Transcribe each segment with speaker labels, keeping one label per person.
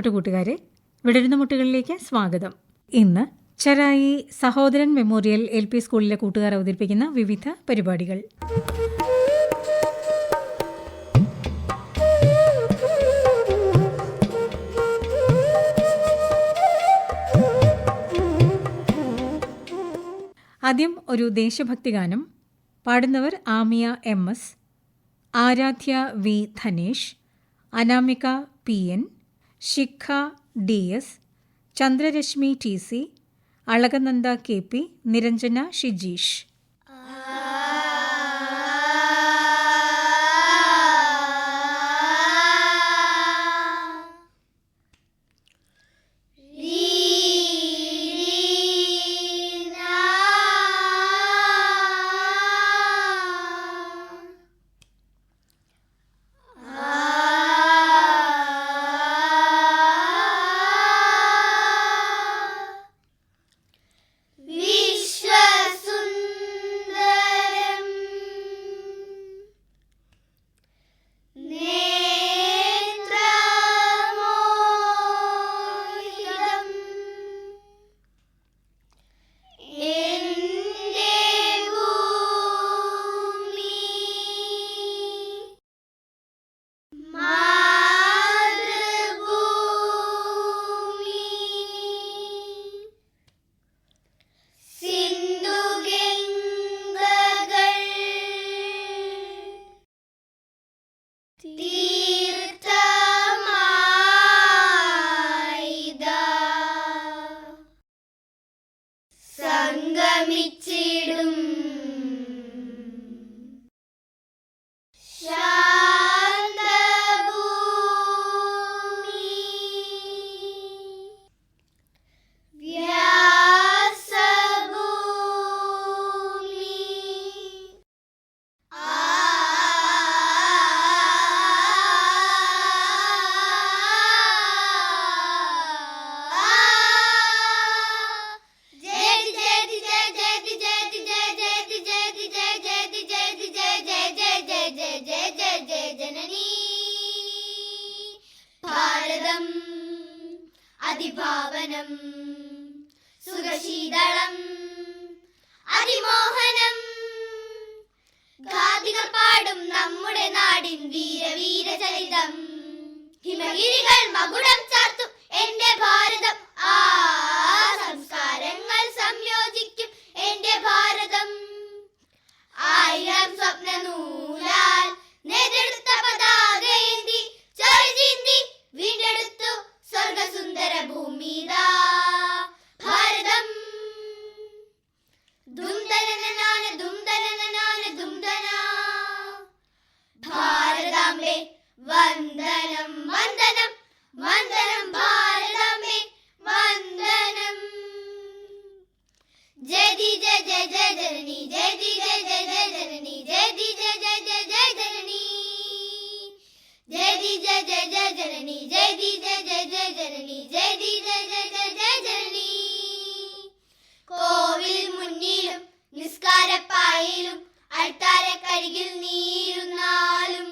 Speaker 1: പ്രിയപ്പെട്ട കൂട്ടുകാരെ വിടരുന്ന മുട്ടുകളിലേക്ക് സ്വാഗതം. ഇന്ന് ചെറായി സഹോദരൻ മെമ്മോറിയൽ എൽ പി സ്കൂളിലെ കൂട്ടുകാർ അവതരിപ്പിക്കുന്ന വിവിധ പരിപാടികൾ. ആദ്യം ഒരു ദേശഭക്തി ഗാനം. പാടുന്നവർ Amiya M S Aradhya V Dhanesh Anamika P N Shikha
Speaker 2: D S Chandrarashmi T C Alakananda K P Niranjana Shijeesh. Jayathi ജയ ജനനി ജയ ദി ജയ ജയ ജയ ജനനി ജയതി ജയ ജയ ജയ ജയ ജനനി കോവിൽ മുന്നിലും നിസ്കാരപ്പായിലും അൾത്താരക്കരികിൽ നീരുന്നാലും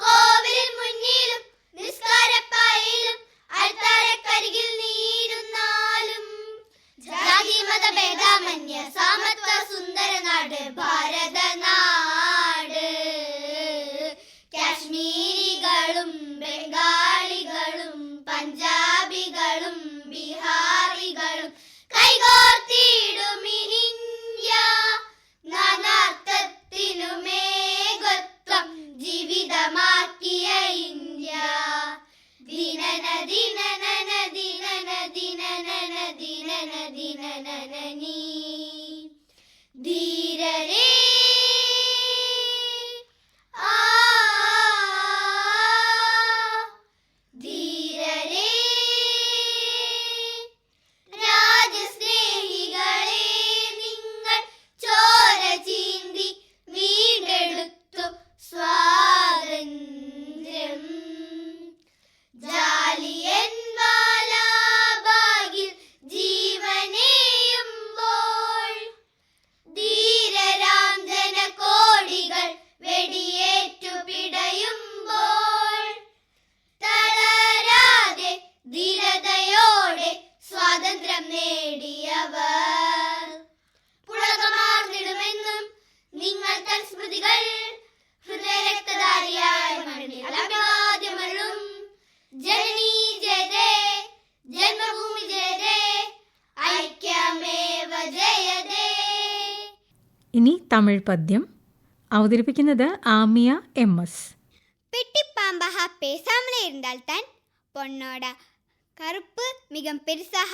Speaker 2: കോവിൽ മുന്നിലും നിസ്കാരപ്പായിലും അൾത്താരക്കരികിൽ നീരുന്നാലും ജാതി മതഭേദമന്യ സാമത്വ സുന്ദരനാട് നാട് ഭാരത നാട് കാശ്മീരികളും ബംഗാളികളും പഞ്ചാബികളും ബീഹാറികളും കൈകോർത്തിടും
Speaker 1: തമിഴ് പദ്യം അവതരിപ്പിക്കുന്നത് ആമിയ എം എസ്
Speaker 3: பெட்டிப்பாம்பாக பேசாமலே இருந்தால்தான் பொன்னோட கருப்பு மிக பெருசாக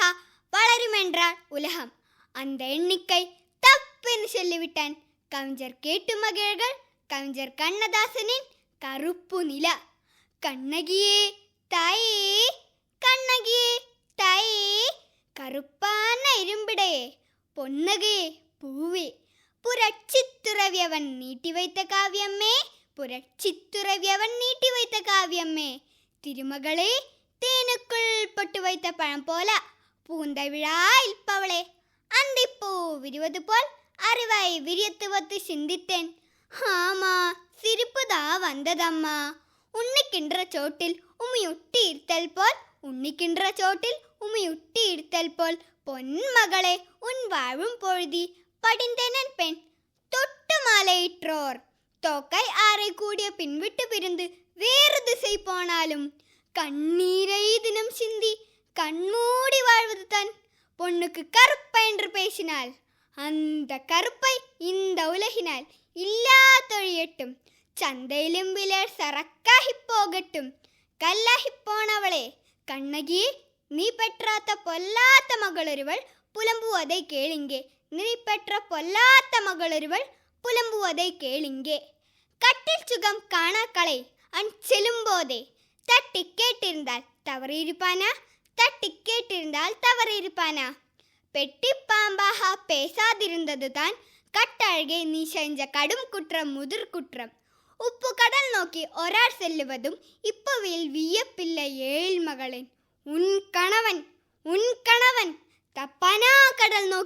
Speaker 3: வளரும் என்றார் உலகம் அந்த எண்ணிக்கை தப்புன்னு சொல்லிவிட்டான் கவிஞர் கேட்டு மகிழ்கள் கவிஞர் கண்ணதாசனின் கருப்பு நிலா கண்ணகியே தாயே கண்ணகியே தாயே கருப்பான இரும்பிடையே பொன்னகையே பூவே புரட்சித்துறவியவன் நீட்டி வைத்த காவியம்மே புரட்சித்துறவியவன் நீட்டி வைத்த காவியம்மே. திருமகளே தேனுக்குள் பொட்டு வைத்த பழம் போல பூந்த விழா இல்பவளே அந்திப்பூ விரிவது போல் அறிவை விரியத்து ஒத்து சிந்தித்தேன். ஆமா சிரிப்புதா வந்ததம்மா. உன்னிக்கின்ற சோட்டில் உமியுட்டி இருத்தல் போல் உன்னிக்கின்ற சோட்டில் உமியுட்டி இருத்தல் போல் பொன் மகளே உன் வாழும் பொழுதி படிந்தேனன் பெண். தொட்டு மாலையிற்றோர். தோக்கை ஆரை கூடிய பின் விட்டு பிரிந்து வேறு திசை போனாலும் கண்ணீரை தினம் சிந்தி கண்மூடி வாழ்வது தன் பொண்ணுக்கு கருப்பை என்று பேசினாள். அந்த கருப்பை இந்த உலகினால் இல்லா தொழியட்டும். சந்தையிலும் விலர் சரக்காகி போகட்டும். கல்லாகி போனவளே கண்ணகி நீ பெற்றாத்த பொல்லாத்த மகளொருவள் புலம்புவதை கேளுங்கே. நீ பொல்லாத்த மகளொருவள் புலம்புவதை கேளுங்கே. கட்டில் சுகம் காணாக்களை அன் செல்லும்போதே தட்டி கேட்டிருந்தால் தவறு இருப்பானா தட்டி கேட்டிருந்தால் தவறு இருப்பானா பெட்டி பாம்பாக பேசாதிருந்ததுதான் கட்டழகே நீ செஞ்ச கடும் குற்றம் முதிர் குற்றம். உப்பு கடல் நோக்கி ஒரார் செல்லுவதும் இப்பவில் வியப்பில்லை ஏழ் மகளின் உன் கணவன் உன் கணவன் தப்பானா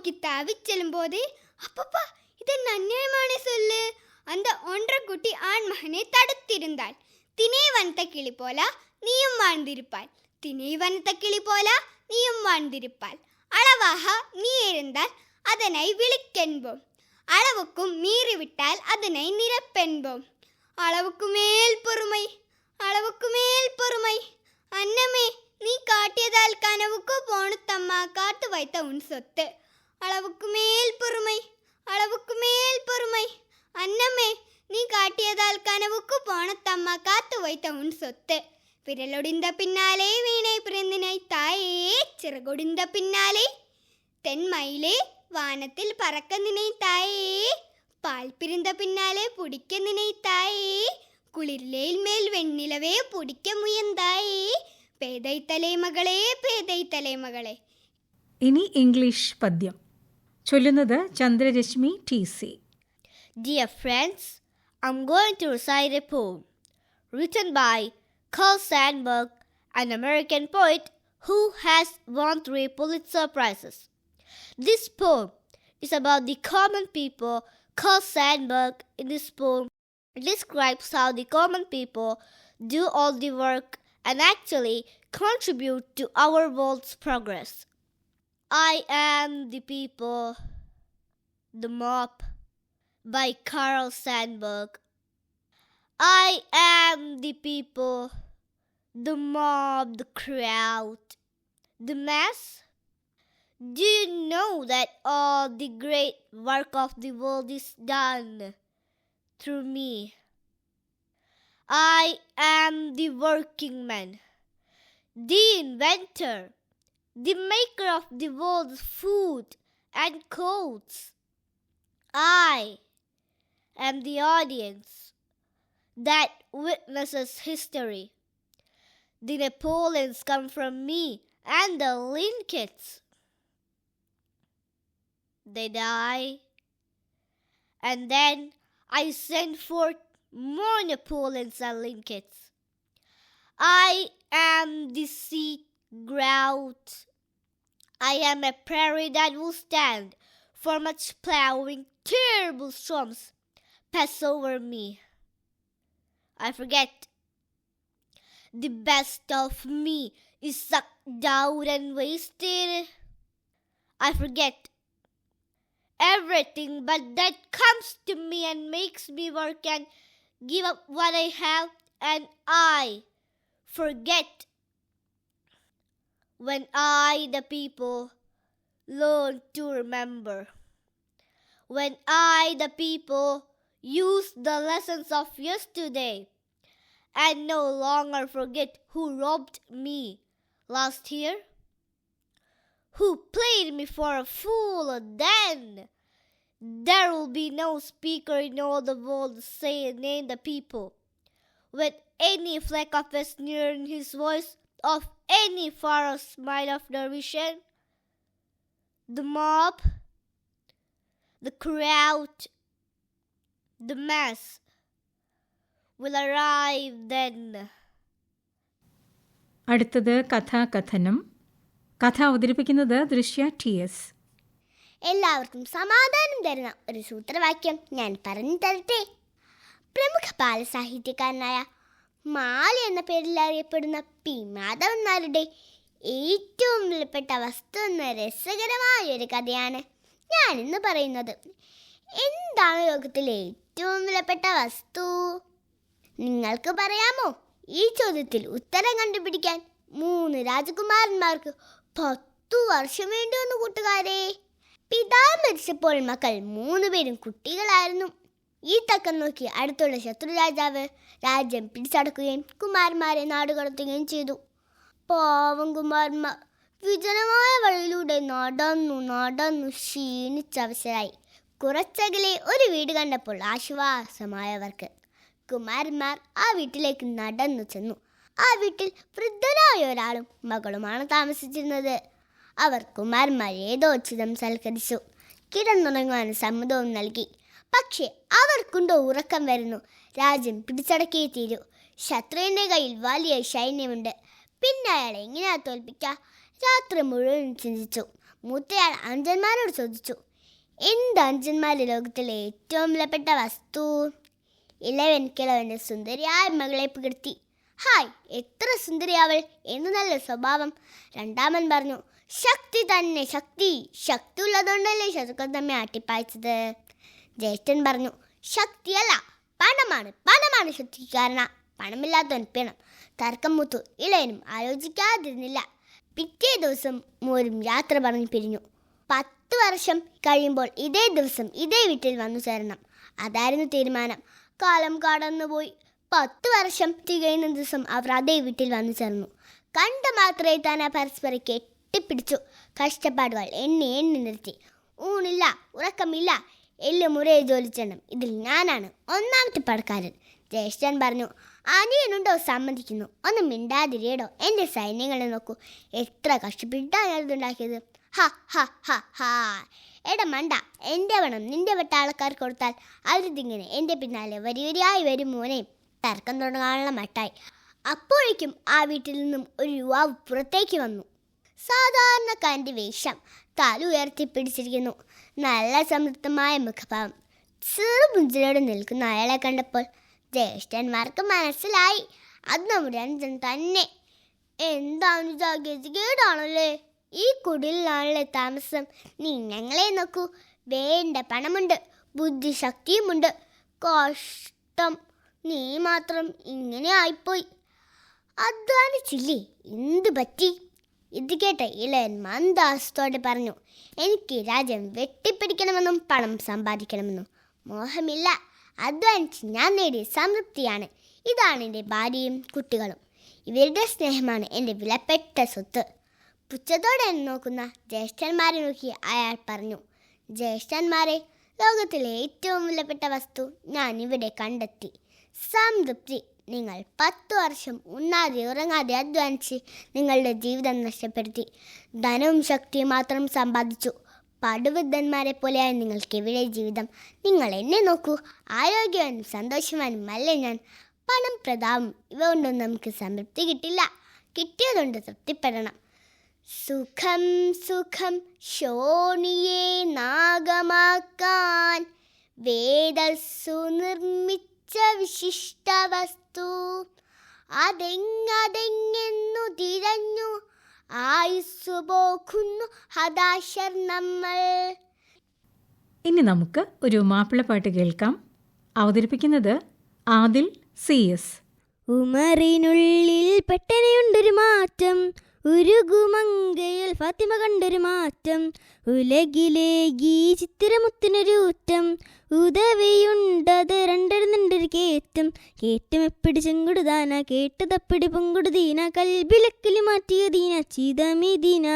Speaker 3: கடல் நோக்கி தாவிச் செல்லும்போது அப்பப்பா இது அந்நியமான சொல்லு. அந்த ஒன்றரை குட்டி ஆண்மகனை தடுத்திருந்தாள். திணை வந்த கிளி போல நீயும் வாழ்ந்திருப்பாள் திணை வந்த கிளி போல நீயும் வாழ்ந்திருப்பாள் அளவாக நீ இருந்தால் அதனை விழிக்கென்போம். அளவுக்கும் மீறிவிட்டால் அதனை நிரப்பென்போம். அளவுக்கு மேல் பொறுமை அளவுக்கு மேல் பொறுமை. அன்னமே நீ காட்டியதால் கனவுக்கு போணுத்தம்மா காத்து வைத்த உன் சொத்து. அளவுக்கு மேல் பொறுமை அளவுக்கு மேல் பொறுமை அன்னமே நீ காட்டியதால் கனவுக்கு போனத்தம்மா காத்து வைத்த உன் சொத்து விரலொடிந்த பின்னாலே வீணை பிறந்தினை தாயே சிறகொடிந்த பின்னாலே தென்மயிலே வானத்தில் பறக்க நினைத்தாயே பால் பிரிந்த பின்னாலே பிடிக்க நினைத்தாயே குளிர்லேல் மேல் வெண்ணிலவே பிடிக்க முயந்தாயே പേദൈ തലേമകളെ പേദൈ തലേമകളെ
Speaker 1: ഇനി ഇംഗ്ലീഷ് പദ്യം ചൊല്ലുന്നത് Chandrarashmi T C
Speaker 2: Dear friends, I'm going to recite a poem written by Carl Sandburg, an American poet who has won three Pulitzer Prizes. This poem is about the common people. Carl Sandburg, in this poem, describes how the common people do all the work and actually contribute to our world's progress. I am the people, the mob by Carl Sandburg. I am the people, the mob, the crowd, the mass. Do you know that all the great work of the world is done through me? I am the working man, the inventor, the maker of the world's food and coats. I am the audience that witnesses history. The Napoleons come from me and the Lincolns. They die, and then I send forth more Napoleons and Lincolns. I am the sea grout. I am a prairie that will stand for much plowing. Terrible storms pass over me. I forget. The best of me is sucked out and wasted. I forget everything but that comes to me and makes me work and give up what I have, and I forget when I, the people, learn to remember
Speaker 4: when I, the people, use the lessons of yesterday and no longer forget who robbed me last year? Who played me for a fool then? There will be no speaker in all the world to say and name the people. With any fleck of a sneer in his voice, of any forest smile of derision, the mob, the crowd, the mass will arrive then.
Speaker 1: അടുത്തത് കഥാകഥനം കഥ അവതരിപ്പിക്കുന്നത് ദൃശ്യ T S.
Speaker 5: എല്ലാവർക്കും സമാധാനം തരുന്ന ഒരു സൂത്രവാക്യം ഞാൻ പറഞ്ഞു തരട്ടെ. പ്രമുഖ ബാലസാഹിത്യകാരനായ മാലി എന്ന പേരിൽ അറിയപ്പെടുന്ന പി മാധവൻ നായരുടെ ഏറ്റവും വിലപ്പെട്ട വസ്തു എന്ന രസകരമായ ഒരു കഥയാണ് ഞാൻ ഇന്ന് പറയുന്നത്. എന്താണ് ലോകത്തിലെ ഏറ്റവും വിലപ്പെട്ട വസ്തു? നിങ്ങൾക്ക് പറയാമോ? ഈ ചോദ്യത്തിൽ ഉത്തരം കണ്ടുപിടിക്കാൻ മൂന്ന് രാജകുമാരന്മാർക്ക് പത്തു വർഷം വേണ്ടി വന്നു കൂട്ടുകാരെ. പിതാവ് മരിച്ചപ്പോൾ മക്കൾ മൂന്നുപേരും കുട്ടികളായിരുന്നു. ഈ തക്കം നോക്കി അടുത്തുള്ള ശത്രു രാജാവ് രാജ്യം പിടിച്ചടക്കുകയും കുമാരന്മാരെ നാടുകടത്തുകയും ചെയ്തു. പാവം കുമാരന്മാർ വിജനമായ വഴിയിലൂടെ നടന്നു നടന്നു ക്ഷീണിച്ചവശരായി. കുറച്ചകലെ ഒരു വീട് കണ്ടപ്പോൾ ആശ്വാസമായവർക്ക് കുമാരന്മാർ ആ വീട്ടിലേക്ക് നടന്നു ചെന്നു. ആ വീട്ടിൽ വൃദ്ധനായ ഒരാളും മകളുമാണ് താമസിച്ചിരുന്നത്. അവർ കുമാരന്മാരെ ചിതം സൽക്കരിച്ചു. കിടന്നുറങ്ങുവാൻ സമ്മതവും നൽകി. പക്ഷേ അവർക്കുണ്ടോ ഉറക്കം വരുന്നു? രാജൻ പിടിച്ചടക്കിയേ തീരൂ. ശത്രുവിന്റെ കയ്യിൽ വലിയ സൈന്യമുണ്ട്. പിന്നെ അയാൾ എങ്ങനെയാ തോൽപ്പിക്കുക രാത്രി മുഴുവൻ ചിന്തിച്ചു. മൂത്തയാൾ അഞ്ചന്മാരോട് ചോദിച്ചു. എന്ത് അഞ്ചന്മാരുടെ ലോകത്തിലെ ഏറ്റവും വിലപ്പെട്ട വസ്തു? ഇളവൻ കിളവന്റെ സുന്ദരിയായ മകളെ പുകഴ്ത്തി. ഹായ് എത്ര സുന്ദരിയാവൾ എന്ന് നല്ല സ്വഭാവം. രണ്ടാമൻ പറഞ്ഞു ശക്തി തന്നെ ശക്തി. ശക്തി ഉള്ളതുകൊണ്ടല്ലേ ശത്രുക്കൾ തമ്മിൽ ആട്ടിപ്പായച്ചത്? ജ്യേഷ്ഠൻ പറഞ്ഞു ശക്തിയല്ല പണമാണ്. പണമാണ് ശക്തിക്കാരണ കാരണം പണമില്ലാത്തവൻ പിണം. തർക്കം മുത്തു. ഇളയനും ആലോചിക്കാതിരുന്നില്ല. പിറ്റേ ദിവസം മോരും യാത്ര പറഞ്ഞു പിരിഞ്ഞു. പത്ത് വർഷം കഴിയുമ്പോൾ ഇതേ ദിവസം ഇതേ വീട്ടിൽ വന്നു ചേരണം. അതായിരുന്നു തീരുമാനം. കാലം കടന്നുപോയി. പത്ത് വർഷം തികയുന്ന ദിവസം അവർ അതേ വീട്ടിൽ വന്നു ചേർന്നു. കണ്ട മാത്രമേ താൻ ആ പരസ്പരം കെട്ടിപ്പിടിച്ചു. കഷ്ടപ്പാടുകൾ എണ്ണി എണ്ണി നിർത്തി. ഊണില്ല ഉറക്കമില്ല എല്ല് മുറയെ ജോലി ചെയ്യണം ഇതിൽ ഞാനാണ് ഒന്നാമത്തെ പടക്കാരൻ ജ്യേഷ്ഠൻ പറഞ്ഞു അനിയനുണ്ടോ? സമ്മതിക്കുന്നു. ഒന്ന് മിണ്ടാതിരിയടോ. എന്റെ സൈന്യങ്ങളെ നോക്കൂ. എത്ര കഷ്ടപ്പെട്ടാണ് ഞാനിതുണ്ടാക്കിയത്. ഹ ഹ ഹ ഹാ. എടാ മണ്ട എന്റെ പണം നിന്റെ വെട്ടാളക്കാർക്ക് കൊടുത്താൽ അവരിതിങ്ങനെ. എന്റെ പിന്നാലെ വരി വരിയായി വരും മോനെ. തർക്കം തുടങ്ങാനുള്ള മട്ടായി. അപ്പോഴേക്കും ആ വീട്ടിൽ നിന്നും ഒരു യുവാവ് പുറത്തേക്ക് വന്നു. സാധാരണക്കാരന്റെ വേഷം തല ഉയർത്തി പിടിച്ചിരിക്കുന്നു. നല്ല സമൃദ്ധമായ മുഖഭാവം. ചെറുപുഞ്ചിലോട് നിൽക്കുന്ന അയാളെ കണ്ടപ്പോൾ ജ്യേഷ്ഠന്മാർക്ക് മനസ്സിലായി. അത് നമ്മുടെ അഞ്ചൻ തന്നെ. എന്താണ് ഗതികേടാണല്ലേ ഈ കുടിലാണല്ലേ താമസം? നീ ഞങ്ങളെ നോക്കൂ. വേണ്ട പണമുണ്ട്. ബുദ്ധിശക്തിയുമുണ്ട്. കഷ്ടം. നീ മാത്രം ഇങ്ങനെ ആയിപ്പോയി. അധ്വാനിച്ചില്ലേ? എന്ത് പറ്റി? ഇത് കേട്ട ഇളയൻ മന്ദാസത്തോടെ പറഞ്ഞു എനിക്ക് രാജ്യം വെട്ടിപ്പിടിക്കണമെന്നും പണം സമ്പാദിക്കണമെന്നും മോഹമില്ല. അധ്വാനിച്ച് ഞാൻ നേടിയ സംതൃപ്തിയാണ് ഇതാണ് എന്റെ ഭാര്യയും കുട്ടികളും. ഇവരുടെ സ്നേഹമാണ് എന്റെ വിലപ്പെട്ട സ്വത്ത്. പുച്ഛത്തോടെ നോക്കുന്ന ജ്യേഷ്ഠന്മാരെ നോക്കി അയാൾ പറഞ്ഞു ജ്യേഷ്ഠന്മാരെ ലോകത്തിലെ ഏറ്റവും വിലപ്പെട്ട വസ്തു ഞാൻ ഇവിടെ കണ്ടെത്തി. സംതൃപ്തി നിങ്ങൾ പത്ത് വർഷം ഉണ്ണാതെ ഉറങ്ങാതെ അധ്വാനിച്ച് നിങ്ങളുടെ ജീവിതം നഷ്ടപ്പെടുത്തി. ധനവും ശക്തിയും മാത്രം സമ്പാദിച്ചു. പടുവൃദ്ധന്മാരെ പോലെയായ നിങ്ങൾക്ക് എവിടെ ജീവിതം? നിങ്ങൾ എന്നെ നോക്കൂ. ആരോഗ്യവാനും സന്തോഷവാനും അല്ലേ ഞാൻ? പണം പ്രതാപം ഇവ കൊണ്ടൊന്നും നമുക്ക് സംതൃപ്തി കിട്ടില്ല. കിട്ടിയതുകൊണ്ട് തൃപ്തിപ്പെടണം. സുഖം സുഖം ശോണിയെ നാഗമാക്കാൻ. വേദസ്സു വിശിഷ്ട വസ്തു അതെങ്ങതെങ്ങെന്നു തിരഞ്ഞു ആയുസ്സു പോക്കുന്നു ഹതാശർ നമ്മൾ.
Speaker 1: ഇനി നമുക്ക് ഒരു മാപ്പിളപ്പാട്ട് കേൾക്കാം. അവതരിപ്പിക്കുന്നത് ആദിൽ സി എസ്.
Speaker 4: ഉമറിനുള്ളിൽ പെട്ടെന്നുണ്ടൊരു മാറ്റം. ഉരുകുമങ്കയിൽ ഫാത്തിമ കണ്ടൊരു മാറ്റം. ഉലകിലെ ചിത്തിരമുത്തിനൊരു ഊറ്റം. ഉദവിയുണ്ടത് രണ്ടെടുന്നുണ്ടൊരു കേറ്റം. കേറ്റം എപ്പിടി ചെങ്കുടുതാന കേട്ടതപ്പിടി പൊങ്കുടുതീന കൽബിലക്കിലി മാറ്റിയ ദീന ചിതമിദീന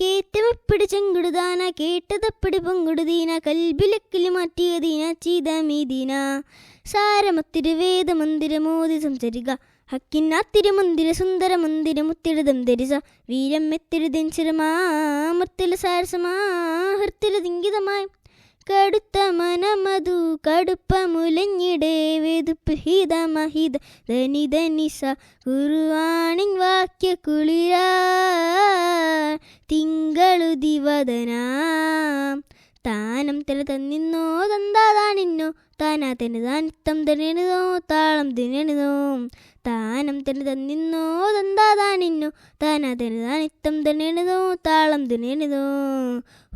Speaker 4: കേറ്റം എപ്പിടി ചെങ്കുടുതാന കേട്ടതപ്പിടി പൊങ്കുടുതീന മാറ്റിയ ദീന ചിതമിദീന സാരമത്തിരു വേദമന്ദിരമോദി സംസരിക ഹക്കിന്നാ തിരുമന്ദിര സുന്ദര മന്ദിര മുത്തിടുതം ധരിസ വീരം മെത്തിടുതെഞ്ചിരമാ മുത്തില സാരസമാ ഹൃത്തിലതിങ്കിതമായി കടുത്ത മനമതു കടുപ്പ മുലഞ്ഞിടേ വേദുപ്പ് ഹിത മഹിത. ധനി ധനിസ കുറുവാണിങ് വാക്യ കുളിര തിങ്കളു ദിവദനാം. താനം തെല തന്നിന്നോ തന്താതാണിന്നോ താനാ തന്നെ താനിത്തം തന്നെണിതോ താളം തിന്നെണിതോ താനം തന്നെ തന്നിന്നോ തന്താ താനിന്നു താനാ തന്നെ താനിത്തം തന്നെണിതോ താളം തിന്നെണിതോ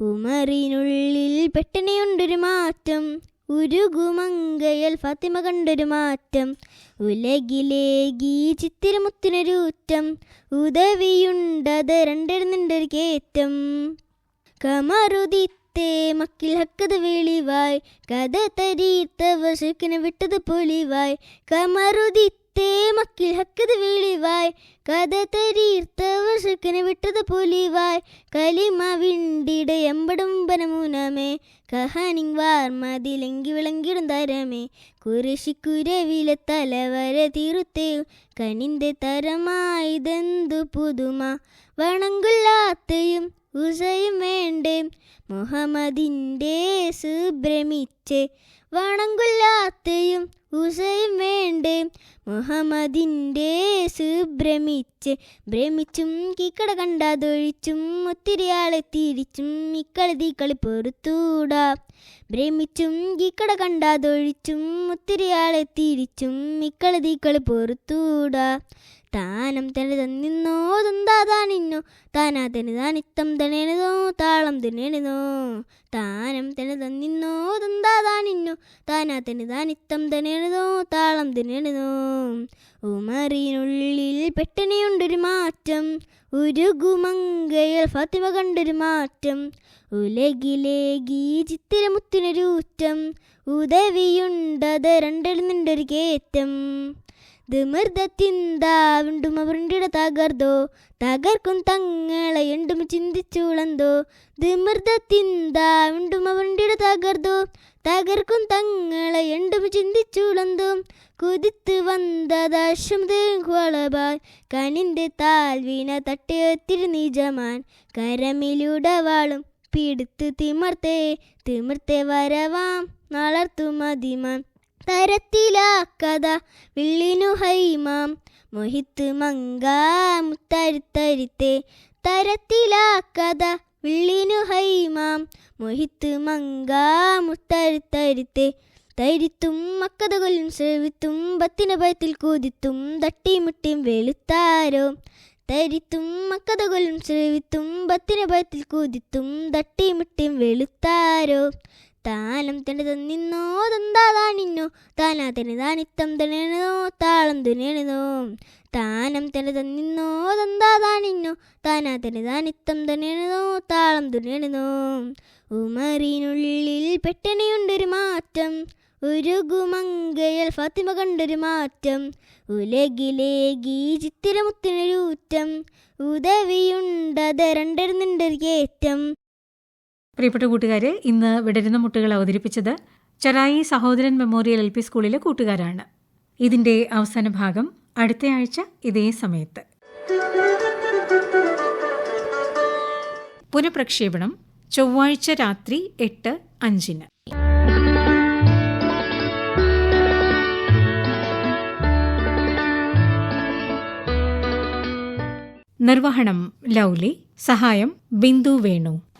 Speaker 4: ഉമറിനുള്ളിൽ പെട്ടനെയുണ്ടൊരു മാറ്റം. ഉരുകുമങ്കയൽ ഫാത്തിമ കണ്ടൊരു മാറ്റം. ഉലകിലേകി ചിത്തിരമുത്തിനൊരു ഊറ്റം ഉദവിയുണ്ടത് രണ്ടെഴുന്നുണ്ടൊരു കേറ്റം. കമറുദിത്തേ മക്കിൽ ഹക്കത് വെളിവായ്. കഥ തരീർത്തവർ ശുക്കിനെ വിട്ടത് പൊലിവായ്. കമറുദിത്തെ മക്കിൽ ഹക്കത് വെളിവായ്. കഥ തരീർത്തവർ ശുക്കിനെ വിട്ടത് പൊലിവായ്. കലിമ വിണ്ടിട എമ്പടും പനമൂനമേ. കഹാനിങ് വാർമതിലെങ്കി വിളങ്കിടും തരമേ. കുരിശിക്കുരവിലെ തലവര തീരുത്തേ. കണിന്റെ തരമായതെന്തു പുതുമ. വണങ്കുല്ലാത്തയും ഉസയും വേണ്ടേ. മുഹമ്മദിന്റെ സുഭ്രമിച്ച് വണങ്കുല്ലാത്തയും ഉസയും വേണ്ടേ. മുഹമ്മദിന്റെ സുഭ്രമിച്ച് ഭ്രമിച്ചും കിക്കട കണ്ടാതൊഴിച്ചും ഒത്തിരി ആളെ തിരിച്ചും ഇക്കളി തീക്കളി പൊറുത്തൂടാ. ഭ്രമിച്ചും കിക്കട കണ്ടാതൊഴിച്ചും ഒത്തിരി ആളെ തിരിച്ചും ഇക്കളി തീക്കളി പൊറുത്തൂടാ. താനം തന്നെ തന്നിന്നോ തന്താതാനിന്നോ താനാ തന്നെ താനിത്തം തന്നെണിതോ താളം തന്നെണിതോ താനം തന്നെ തന്നിന്നോ തന്താതാനിന്നോ താനാ തന്നെ താനിത്തം തന്നെണിതോ താളം തന്നെണിതോ ഉമറിനുള്ളിൽ പെട്ടനെയുണ്ടൊരു മാറ്റം. ഉരുകുമങ്കയൽ ഫാത്തിമ കണ്ടൊരു മാറ്റം. ഉലകിലേകി ചിത്തിരമുത്തിനൊരു ഊറ്റം ഉദവിയുണ്ടത് രണ്ടെഴുന്നുണ്ടൊരു കേറ്റം. ധിമൃതത്തിന്താവിണ്ടും അവരുടെ തകർതോ? തകർക്കും തങ്ങളെ എണ്ടും ചിന്തിച്ചുളന്തോ? ധിമൃതത്തിന്താവിണ്ടും അവരുടെ തകർതോ? തകർക്കും തങ്ങളെ എണ്ടും ചിന്തിച്ചുളന്തോ? കുതിത്ത് വന്നതാശ്വളബാൽ കനിന്റെ താൽവീന തട്ടിയൊത്തിരി നിജമാൻ കരമിലുടവാളും പിടുത്ത് തിമർത്തേ തിമർത്തേ വരവാം നളർത്തു മതിമാൻ തരത്തിലാക്കഥ വിള്ളിനു ഹൈമാം. മൊഹിത്ത് മങ്കാം മുത്തരുത്തരുത്തേ തരത്തിലാക്കഥ വിള്ളിനു ഹൈമാം. മൊഹിത്ത് മങ്കാം മുത്തരുത്തരുത്തേ തരിത്തും മക്കഥകൊല്ലും ശ്രവിത്തും പത്തിന ഭയത്തിൽ കൂതിത്തും തട്ടിമുട്ടിയും വെളുത്താരോ. തരിത്തും മക്കഥകൊല്ലും ശ്രവിത്തും പത്തിന ഭയത്തിൽ കൂതിത്തും തട്ടിമുട്ടിയും വെളുത്താരോ. താനം തന്നെ തന്നിന്നോ തന്താതാണിന്നോ താനാ തന്നെ താനിത്തം തന്നെണോ താളം തുനേണോ താനം തന്നെ തന്നിന്നോ തന്താതാണിന്നോ താനാ താനിത്തം തന്നെണോ താളം തുനേണോ ഉമറിനുള്ളിൽ പെട്ടണിയുണ്ടൊരു മാറ്റം. ഉരുകുമങ്കയൽ ഫാത്തിമ കണ്ടൊരു മാറ്റം. ഉലകിലേകി ചിത്തിരമുത്തിനൊരു ഊറ്റം. ഉദവിയുണ്ടത് രണ്ടെഴുന്നുണ്ടൊരു കേറ്റം
Speaker 1: പ്രിയപ്പെട്ട കൂട്ടുകാരെ ഇന്ന് വിടരുന്ന മുട്ടുകൾ അവതരിപ്പിച്ചത് ചെറായി സഹോദരൻ മെമ്മോറിയൽ എൽ പി സ്കൂളിലെ കൂട്ടുകാരാണ്. ഇതിന്റെ അവസാന ഭാഗം അടുത്തയാഴ്ച ഇതേ സമയത്ത്. പുനഃപ്രക്ഷേപണം ചൊവ്വാഴ്ച രാത്രി എട്ട് അഞ്ചിന്. നിർവഹണം ലൗലി. സഹായം ബിന്ദു വേണു.